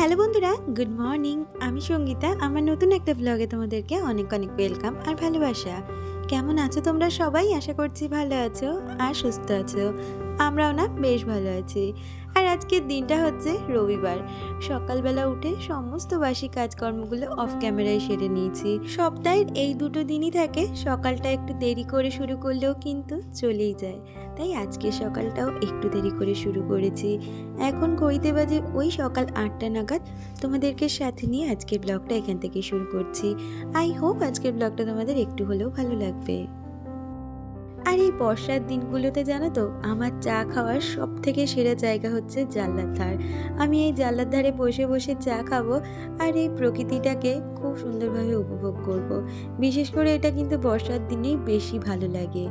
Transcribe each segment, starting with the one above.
Hello বন্ধুরা, good morning. আমি সঙ্গীতা, আমার নতুন একটা ব্লগে তোমাদেরকে অনেক অনেক ওয়েলকাম আর ভালোবাসা। কেমন আছো তোমরা সবাই? আশা করছি ভালো আছো আর সুস্থ আছো। আমরাও না বেশ ভালো আছি। আর আজকের দিনটা হচ্ছে রবিবার। সকালবেলা উঠে সমস্ত বাসি কাজকর্মগুলো অফ ক্যামেরায় সেরে নিয়েছি। সপ্তাহের এই দুটো দিনই থাকে, সকালটা একটু দেরি করে শুরু করলেও কিন্তু চলেই যায়। তাই আজকে সকালটাও একটু দেরি করে শুরু করেছি। এখন ঘড়িতে বাজে ওই সকাল আটটা নাগাদ। তোমাদেরকে সাথে নিয়ে আজকের ব্লগটা এখান থেকে শুরু করছি। আই হোপ আজকের ব্লগটা তোমাদের একটু হলেও ভালো লাগবে। আর এই বর্ষার দিনগুলোতে জানো তো, আমার চা খাওয়ার সব থেকে সেরা জায়গা হচ্ছে জানলার ধার। আমি এই জানলার ধারে বসে বসে চা খাব আর এই প্রকৃতিটাকে খুব সুন্দরভাবে উপভোগ করব। বিশেষ করে এটা কিন্তু বর্ষার দিনেই বেশি ভালো লাগে।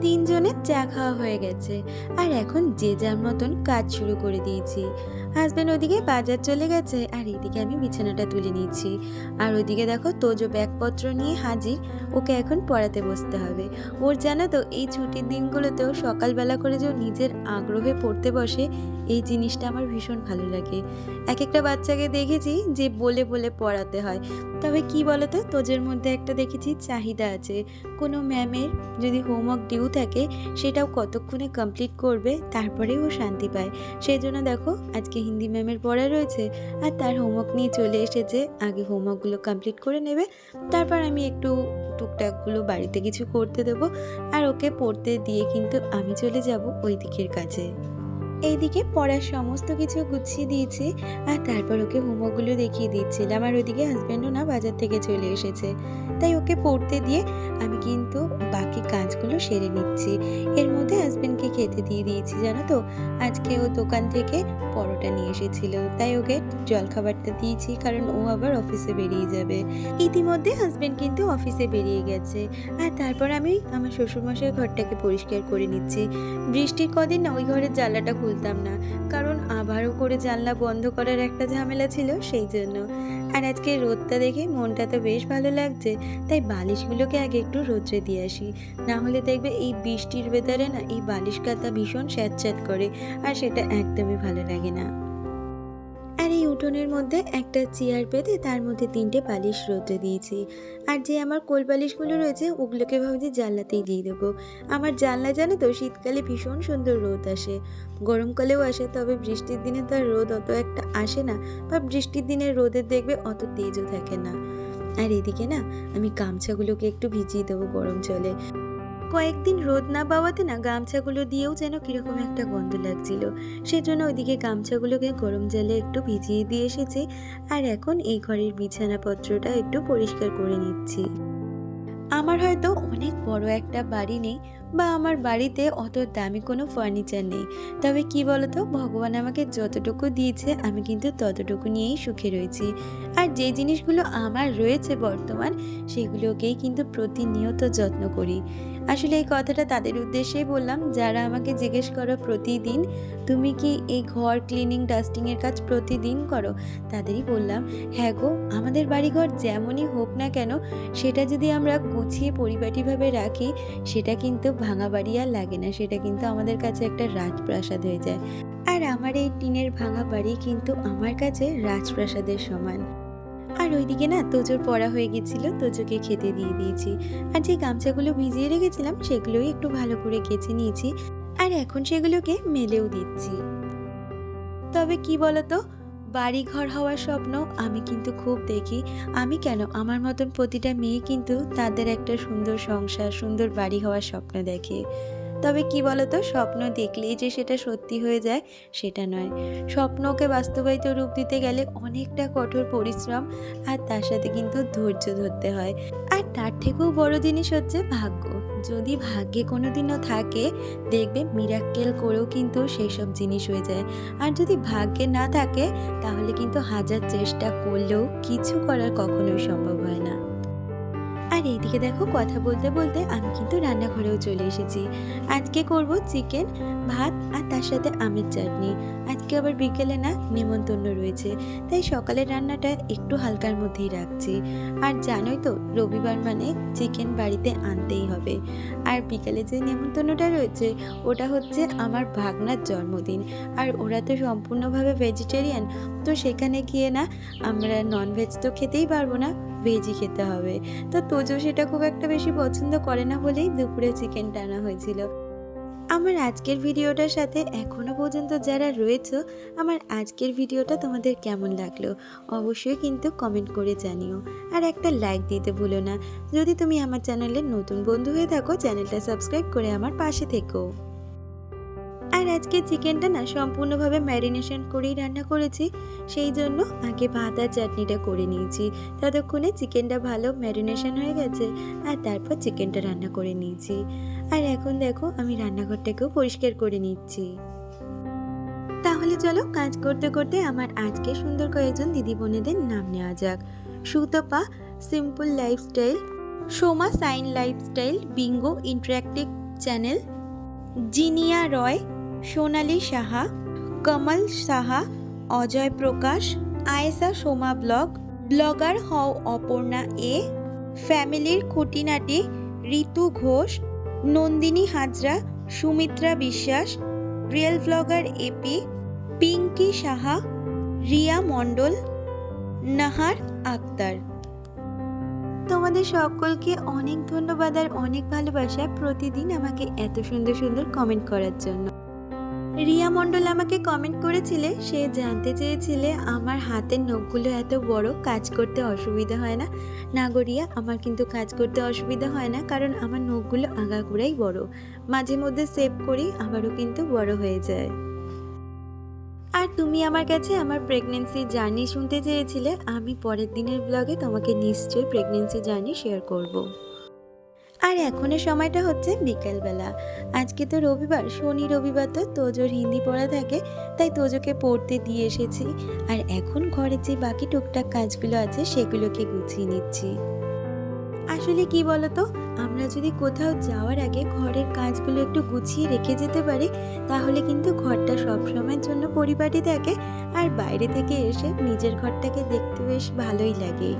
তিনজনের চা খাওয়া হয়ে গেছে। আর এখন যে যার মতন কাজ শুরু করে দিয়েছি। হাজব্যান্ড ওদিকে বাজার চলে গেছে, আর এদিকে আমি বিছানাটা তুলে নিয়েছি। আর ওদিকে দেখো তোজো ব্যাগপত্র নিয়ে হাজির, ওকে এখন পড়াতে বসতে হবে। ওর জানো তো, এই ছুটির দিনগুলোতেও সকালবেলা করে যে নিজের আগ্রহে পড়তে বসে, এই জিনিসটা আমার ভীষণ ভালো লাগে। এক একটা বাচ্চাকে দেখেছি যে বলে বলে পড়াতে হয়। তবে কি বলতো, তোজের মধ্যে একটা দেখেছি চাহিদা আছে। কোনো ম্যামের যদি হোমওয়ার্ক ডিউ থাকে, সেটাও কতক্ষণে কমপ্লিট করবে তারপরে ও শান্তি পায়। সেই জন্য দেখো, আজকে হিন্দি ম্যামের পড়া রয়েছে আর তার হোমওয়ার্ক নিয়ে চলে এসেছে। আগে হোমওয়ার্কগুলো কমপ্লিট করে নেবে। তারপর আমি একটু টুকটাকগুলো বাড়িতে কিছু করতে দেবো। আর ওকে পড়তে দিয়ে কিন্তু আমি চলে যাব ওই দিকের কাছে। এইদিকে পড়ার সমস্ত কিছু গুছিয়ে দিয়েছি আর তারপর ওকে হোমওয়ার্কগুলো দেখিয়ে দিচ্ছিলাম। আর ওইদিকে হাজব্যান্ডও না বাজার থেকে চলে এসেছে। তাই ওকে পড়তে দিয়ে আমি কিন্তু বাকি কাজগুলো সেরে নিচ্ছি। এর মধ্যে হাজব্যান্ডকে খেতে দিয়ে দিয়েছি, জানো তো? আজকে ও দোকান থেকে পরোটা নিয়ে এসেছিল। তাই ওকে জলখাবারটা দিয়েছি, কারণ ও আবার অফিসে বেরিয়ে যাবে। ইতিমধ্যে হাজব্যান্ড কিন্তু অফিসে বেরিয়ে গেছে। আর তারপর আমি আমার শ্বশুরমশাই ঘরটাকে পরিষ্কার করে নিচ্ছি। বৃষ্টির কদিন না ওই ঘরের জানলাটা খুলতাম না। কারণ আবারও করে জানলা বন্ধ করার একটা ঝামেলা ছিল সেই জন্য। আর আজকে রোদটা দেখে মনটা তো বেশ ভালো লাগছে, তাই বালিশগুলোকে আগে একটু রোদ্রে দিয়ে আসি। না হলে দেখবে এই বৃষ্টির ভেতরে না এই বালিশ কাতা ভীষণ স্যাঁতস্যাঁত করে, আর সেটা একদমই ভালো লাগে না। আর এই উঠোনের মধ্যে একটা চেয়ার পেতে তার মধ্যে তিনটে বালিশ রোদে দিয়েছি। আর যে আমার কোল বালিশগুলো রয়েছে, ওগুলোকে ভাবছি জানলাতেই দিয়ে দেবো। আমার জানলা জানো তো, শীতকালে ভীষণ সুন্দর রোদ আসে। গরমকালেও আসে, তবে বৃষ্টির দিনে তো আর রোদ অত একটা আসে না, বা বৃষ্টির দিনে রোদের দেখবে অত তেজও থাকে না। আর এদিকে না, আমি গামছাগুলোকে একটু ভিজিয়ে দেবো গরম জলে। কয়েকদিন রোদ না পাওয়াতে না গামছাগুলো দিয়েও যেন কীরকম একটা গন্ধ লাগছিল। সেজন্য ওইদিকে গামছাগুলোকে গরম জলে একটু ভিজিয়ে দিয়ে এসেছি আর এখন এই ঘরের বিছানাপত্রটা একটু পরিষ্কার করে নিচ্ছি। আমার হয়তো অনেক বড় একটা বাড়ি নেই বা আমার বাড়িতে অত দামি কোনো ফার্নিচার নেই। তবে কি বলতো, ভগবান আমাকে যতটুকু দিয়েছে আমি কিন্তু ততটুকু নিয়েই সুখে রয়েছি। আর যে জিনিসগুলো আমার রয়েছে বর্তমান, সেগুলোকেই কিন্তু প্রতিনিয়ত যত্ন করি। আসলে এই কথাটা তাদের উদ্দেশ্যেই বললাম, যারা আমাকে জিজ্ঞেস করো প্রতিদিন, তুমি কি এই ঘর ক্লিনিং ডাস্টিংয়ের কাজ প্রতিদিন করো? তাদেরই বললাম হ্যাঁ গো, আমাদের বাড়িঘর যেমনই হোক না কেন, সেটা যদি আমরা গুছিয়ে পরিপাটিভাবে রাখি, সেটা কিন্তু ভাঙা বাড়ি আর লাগে না, সেটা কিন্তু আমাদের কাছে একটা রাজপ্রাসাদ হয়ে যায়। আর আমার এই টিনের ভাঙা বাড়ি কিন্তু আমার কাছে রাজপ্রাসাদের সমান। আর ওইদিকে না তোজোর পড়া হয়ে গেছিল, তোজোকে খেতে দিয়ে দিয়েছি। আর যে গামছাগুলো ভিজিয়ে রেখেছিলাম, সেগুলোই একটু ভালো করে কেচে নিয়েছি। আর এখন সেগুলোকে মেলেও দিচ্ছি। তবে কি বলতো বাড়ি ঘর হওয়ার স্বপ্ন আমি কিন্তু খুব দেখি। আমি কেন আমার মতন প্রতিটা মেয়ে কিন্তু তাদের একটা সুন্দর সংসার, সুন্দর বাড়ি হওয়ার স্বপ্ন দেখে। তবে কি বলতো, স্বপ্ন দেখলেই যে সেটা সত্যি হয়ে যায়, সেটা নয়। স্বপ্নকে বাস্তবায়িত রূপ দিতে গেলে অনেকটা কঠোর পরিশ্রম আর তার সাথে কিন্তু ধৈর্য ধরতে হয়। আর তার থেকেও বড় জিনিস হচ্ছে ভাগ্য। যদি ভাগ্যে কোনো দিনও থাকে, দেখবে মিরাক্কেল করেও কিন্তু সেই সব জিনিস হয়ে যায়। আর যদি ভাগ্যে না থাকে, তাহলে কিন্তু হাজার চেষ্টা করলেও কিছু করার কখনোই সম্ভব হয় না। আর এইদিকে দেখো কথা বলতে বলতে আমি কিন্তু রান্নাঘরেও চলে এসেছি। আজকে করব চিকেন, ভাত আর তার সাথে আমের চাটনি। আজকে আবার বিকেলে না নেমন্তন্ন রয়েছে, তাই সকালের রান্নাটা একটু হালকার মধ্যেই রাখছি। আর জানোই তো, রবিবার মানে চিকেন বাড়িতে আনতেই হবে। আর বিকালে যে নেমন্তন্নটা রয়েছে, ওটা হচ্ছে আমার ভাগনার জন্মদিন। আর ওরা তো সম্পূর্ণভাবে ভেজিটেরিয়ান তো সেখানে গিয়ে না আমরা ননভেজ তো খেতেই পারব না ভেজই খেতে হবে। তো তোজো সেটা খুব একটা বেশি পছন্দ করে না বলেই দুপুরে চিকেন টানা হয়েছিল। আমার আজকের ভিডিওটার সাথে এখনও পর্যন্ত যারা রয়েছে, আমার আজকের ভিডিওটা তোমাদের কেমন লাগল অবশ্যই কিন্তু কমেন্ট করে জানিও। আর একটা লাইক দিতে ভুলো না। যদি তুমি আমার চ্যানেলের নতুন বন্ধু হয়ে থাকো চ্যানেলটা সাবস্ক্রাইব করে আমার পাশে থেকো। আজকে চিকেনটা না সম্পূর্ণভাবে ম্যারিনেশন করেই রান্না করেছি, সেই জন্য আগে ভাত আর চাটনিটা করে নিয়েছি। ততক্ষণে চিকেনটা ভালো ম্যারিনেশন হয়ে গেছে আর তারপর চিকেনটা রান্না করে নিয়েছি। আর এখন দেখো আমি রান্নাঘরটাকেও পরিষ্কার করে নিচ্ছি। তাহলে চলো কাজ করতে করতে আমার আজকে সুন্দর কয়েকজন দিদি বোনেদের নাম নেওয়া যাক। Sutapa simple lifestyle Soma sign lifestyle Bingo interactive channel Jinia Roy Sonali Saha, Kamal Saha, Ajay Prakash Ayesha Soma blog, blogger হও অপর্ণা এ, ফ্যামিলির খুঁটিনাটি ঋতু Ghosh, Nandini Hazra, Sumitra Biswas, real blogger AP, Pinky Saha, Riya Mondal, Nahar Akter. তোমাদের সকলকে অনেক ধন্যবাদ আর অনেক ভালোবাসা প্রতিদিন আমাকে এত সুন্দর সুন্দর কমেন্ট করার জন্য। রিয়া মণ্ডল আমাকে কমেন্ট করেছিলে, সে জানতে চেয়েছিলে আমার হাতের নখগুলো এত বড়, কাজ করতে অসুবিধা হয় না। না গো রিয়া, আমার কিন্তু কাজ করতে অসুবিধা হয় না, কারণ আমার নখগুলো আগাগোড়াই বড়। মাঝে মধ্যে সেভ করি, আবারও কিন্তু বড় হয়ে যায়। আর তুমি আমার কাছে আমার প্রেগনেন্সি জার্নি শুনতে চেয়েছিলে, আমি পরের দিনের ব্লগে তোমাকে নিশ্চয়ই প্রেগনেন্সি জার্নি শেয়ার করব। আর এখনের সময়টা হচ্ছে বিকেলবেলা। আজকে তো রবিবার, শনি রবিবার তো তোজোর হিন্দি পড়া থাকে, তাই তোজোকে পড়তে দিয়ে এসেছি। আর এখন ঘরের যে বাকি টুকটাক কাজগুলো আছে, সেগুলোকে গুছিয়ে নিচ্ছি। আসলে কি বলতো, আমরা যদি কোথাও যাওয়ার আগে ঘরের কাজগুলো একটু গুছিয়ে রেখে যেতে পারি, তাহলে কিন্তু ঘরটা সব সময়ের জন্য পরিপাটি থাকে, আর বাইরে থেকে এসে নিজের ঘরটাকে দেখতে বেশ ভালোই লাগে।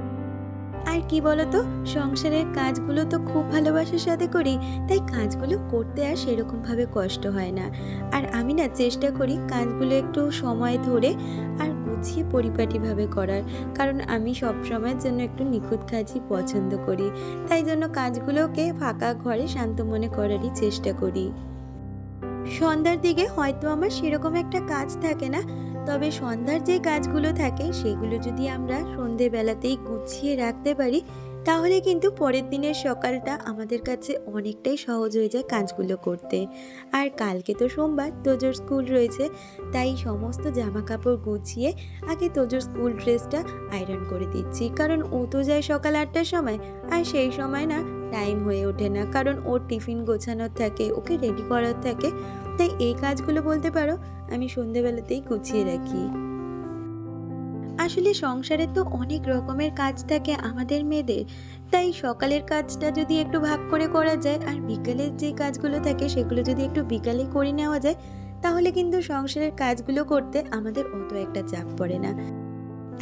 আর কি বলতো, সংসারের কাজগুলো তো খুব ভালোবাসার সাথে করি, তাই কাজগুলো করতে আর সেরকমভাবে কষ্ট হয় না। আর আমি না চেষ্টা করি কাজগুলো একটু সময় ধরে আর গুছিয়ে পরিপাটিভাবে করার, কারণ আমি সব সময়ের জন্য একটু নিখুঁত কাজই পছন্দ করি। তাই জন্য কাজগুলোকে ফাঁকা ঘরে শান্ত মনে করারই চেষ্টা করি। সন্ধ্যার দিকে হয়তো আমার সেরকম একটা কাজ থাকে না তবে সন্ধ্যার যে কাজগুলো থাকে, সেগুলো যদি আমরা সন্ধেবেলাতেই গুছিয়ে রাখতে পারি, তাহলে কিন্তু পরের দিনের সকালটা আমাদের কাছে অনেকটাই সহজ হয়ে যায় কাজগুলো করতে। আর কালকে তো সোমবার, তোজোর স্কুল রয়েছে, তাই সমস্ত জামা কাপড় গুছিয়ে আগে তোজোর স্কুল ড্রেসটা আয়রন করে দিচ্ছি। কারণ ও তো যায় সকাল আটটার সময়, আর সেই সময় না টাইম হয়ে ওঠে না। কারণ ওর টিফিন গোছানোর থাকে, ওকে রেডি করার থাকে। তাই এই কাজগুলো বলতে পারো, আমি সন্ধেবেলাতেই গুছিয়ে রাখি। আসলে সংসারে তো অনেক রকমের কাজ থাকে আমাদের মেয়েদের, তাই সকালের কাজটা যদি একটু ভাগ করে করা যায় আর বিকালের যে কাজগুলো থাকে সেগুলো যদি একটু বিকালে করে নেওয়া যায়, তাহলে কিন্তু সংসারের কাজগুলো করতে আমাদের অত একটা চাপ পড়ে না।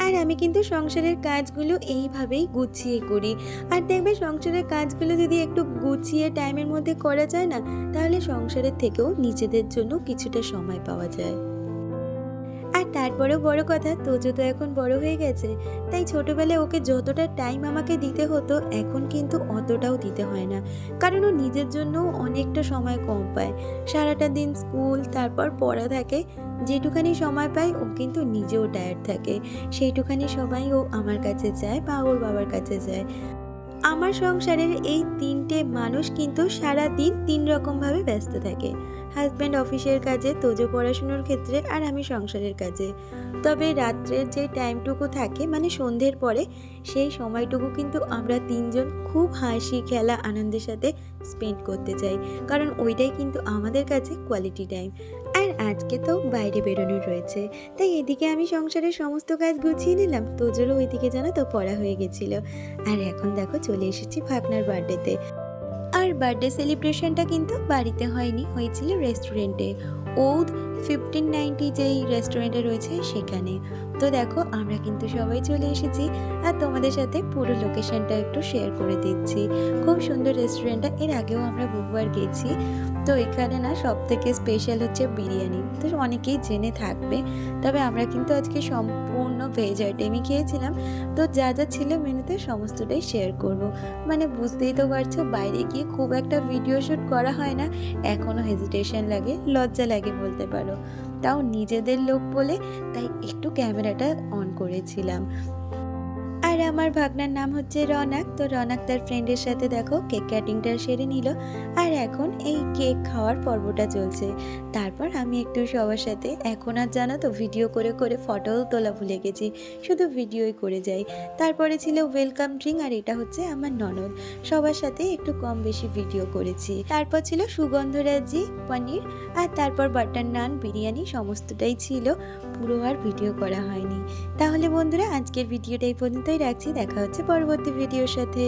আর আমি কিন্তু সংসারের কাজগুলো এইভাবেই গুছিয়ে করি। আর দেখবে সংসারের কাজগুলো যদি একটু গুছিয়ে টাইমের মধ্যে করা যায় না, তাহলে সংসারের থেকেও নিজেদের জন্য কিছুটা সময় পাওয়া যায়। আর তারপরেও বড় কথা, তোজো তো এখন বড় হয়ে গেছে, তাই ছোটবেলায় ওকে যতটা টাইম আমাকে দিতে হতো, এখন কিন্তু অতটাও দিতে হয় না। কারণ ও নিজের জন্যও অনেকটা সময় কম পায়। সারাটা দিন স্কুল, তারপর পড়া থাকে, যেটুখানি সময় পায়, ও কিন্তু নিজেও টায়ার্ড থাকে। সেইটুখানি সময় ও আমার কাছে যায় বা ওর বাবার কাছে যায়। আমার সংসারের এই তিনটে মানুষ কিন্তু সারা দিন তিন রকমভাবে ব্যস্ত থাকে। হাজব্যান্ড অফিসের কাজে, তোজো পড়াশুনোর ক্ষেত্রে আর আমি সংসারের কাজে। তবে রাত্রের যে টাইমটুকু থাকে মানে সন্ধ্যের পরে, সেই সময়টুকু কিন্তু আমরা তিনজন খুব হাসি, খেলা, আনন্দের সাথে স্পেন্ড করতে চাই। কারণ ওইটাই কিন্তু আমাদের কাছে কোয়ালিটি টাইম আর আজকে তো বাইরে বেরোনোর রয়েছে। তাই এদিকে আমি সংসারের সমস্ত কাজ গুছিয়ে নিলাম। তোজোরও ওইদিকে জানো তো পড়া হয়ে গেছিল। আর এখন দেখো চলে এসেছি ভাগনার বার্থডেতে। আর বার্থডে সেলিব্রেশনটা কিন্তু বাড়িতে হয়নি, হয়েছিল রেস্টুরেন্টে। ওউদ ফিফটিন নাইনটি যেই রেস্টুরেন্টে রয়েছে সেখানে। তো দেখো, আমরা কিন্তু সবাই চলে এসেছি আর তোমাদের সাথে পুরো লোকেশনটা একটু শেয়ার করে দিচ্ছি। খুব সুন্দর রেস্টুরেন্টটা, এর আগেও আমরা বহুবার গেছি। তো এখানে না সব থেকে স্পেশাল হচ্ছে বিরিয়ানি। তো অনেকেই জেনে থাকবে, তবে আমরা কিন্তু আজকে সম্পূর্ণ ভেজ আইটেমই খেয়েছিলাম। তো যা যা ছিল মেনুতে সমস্তটাই শেয়ার করব। মানে বুঝতেই তো পারছ, বাইরে গিয়ে খুব একটা ভিডিও শ্যুট করা হয় না এখনও হেজিটেশন লাগে, লজ্জা লাগে বলতে পারো। তাও নিজেদের লোক বলে, তাই একটু ক্যামেরাটা অন করেছিলাম। আর আমার ভাগনার নাম হচ্ছে রনাক। তো রনাক তার ফ্রেন্ডের সাথে দেখো কেক কাটিংটা সেরে নিল। আর এখন এই কেক খাওয়ার পর্বটা চলছে। তারপর আমি একটু সবার সাথে, এখন আর জানো তো ভিডিও করে করে ফটোও তোলা ভুলে গেছি। শুধু ভিডিওই করে যাই। তারপরে ছিল ওয়েলকাম ড্রিঙ্ক আর এটা হচ্ছে আমার ননদ। সবার সাথে একটু কম বেশি ভিডিও করেছি। তারপর ছিল সুগন্ধরাজি পনির। আর তারপর বাটার নান বিরিয়ানি, সমস্তটাই ছিল। পুরো আর ভিডিও করা হয়নি। তাহলে বন্ধুরা, আজকের ভিডিওটাই পর্যন্তই রাখছি। দেখা হচ্ছে পরবর্তী ভিডিওর সাথে।